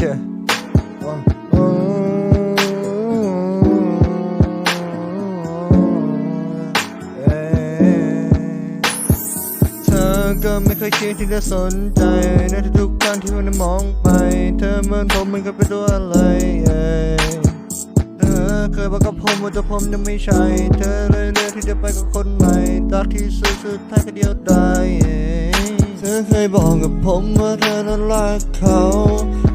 Yeah. One. เธอก็ไม่เคยคิดที่จะสนใจในทุกๆครั้งที่มันมองไป เธอเหมือนผมมันก็เป็นตัวอะไร yeah. เธอเคยบอกกับผมว่าตัวผมนั้นไม่ใช่ เธอเลยเลือกที่จะไปกับคนใหม่รักที่สุดสุดท้ายก็เดียวได้เธอเคยบอกกับผมว่าเธอนั้นรักเขา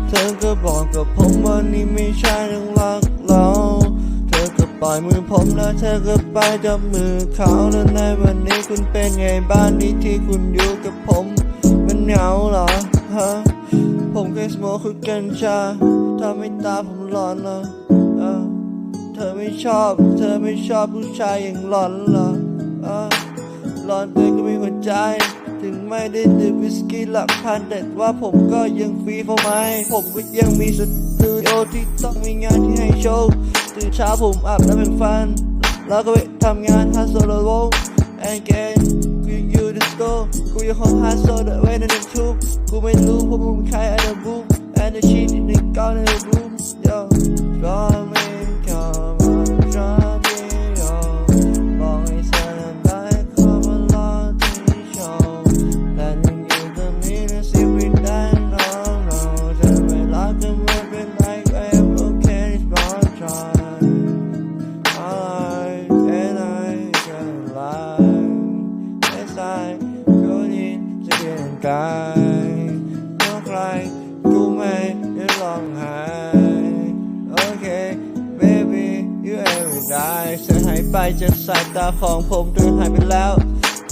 เธอก็บอกกับผมว่านี่ไม่ใช่เรื่องรักเรา เธอก็ปล่อยมือผมแล้วเธอก็ไปจับมือเขาแล้วในวันนี้คุณเป็นไงบ้างนี่ที่คุณอยู่กับผม มันเหงาเหรอฮะ ผมแค่สโมกคือกัญชาทำให้ตาผมหลอนเหรอเออเธอไม่ชอบ เธอไม่ชอบผู้ชายอย่างหลอนเหรอเออหลอนเธอก็มีหัวใจ ถึงไม่ได้ดื่มวิสกี้หลักพันแต่ว่าผมก็ยังฟรีเข้าไหมผมก็ยังมีสตูดิโอที่ต้องมีงานที่ให้โชว์ตื่นเช้าผมอาบน้ำเป็นฟัน แล้วก็ไปทำงานฮัสโซโลวง and again กูยังอยู่ในสโตร์กูยังห้องฮัสโซเดอะเวในทูบกูไม่รู้พวกมึงเป็นใครอันเดอร์บูม and the shit in the gun in the room yo draw me come กายเมื่อใครกูไม่ได้ลองหายโอเค baby you every die เธอหายไปจากสายตาของผมเธอหายไปแล้ว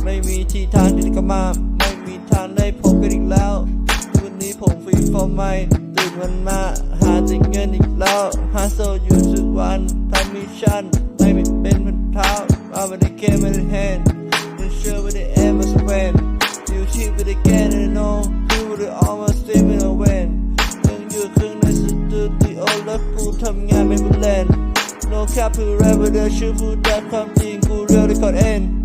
ไม่มีที่ทางที่จะกลับมา ไม่มีทางได้พบกันอีกแล้ว วันนี้ผมฟรีฟอร์ไม่ตื่นวันมา หาแต่เงินอีกแล้ว หาโซอยู่ทุกวันทำมิชชั่นไม่มีเป็นพันเท้าเอาไม่ได้แค่ไม่ได้แฮนด์ไม่เชื่อไม่ได้แอมมาสเวนอยู่ที่ไม่ได้แก้แน่นอนคือไม่ได้ออกมาสเตย์ไม่ได้เวนยังอยู่ข้างในสตูดิโอแล้วกูทำงานเป็นผู้เล่น No cap ผู้แรปเดอร์ชื่อผู้ได้ความจริงกูเรียลได้คอร์ดเอ็น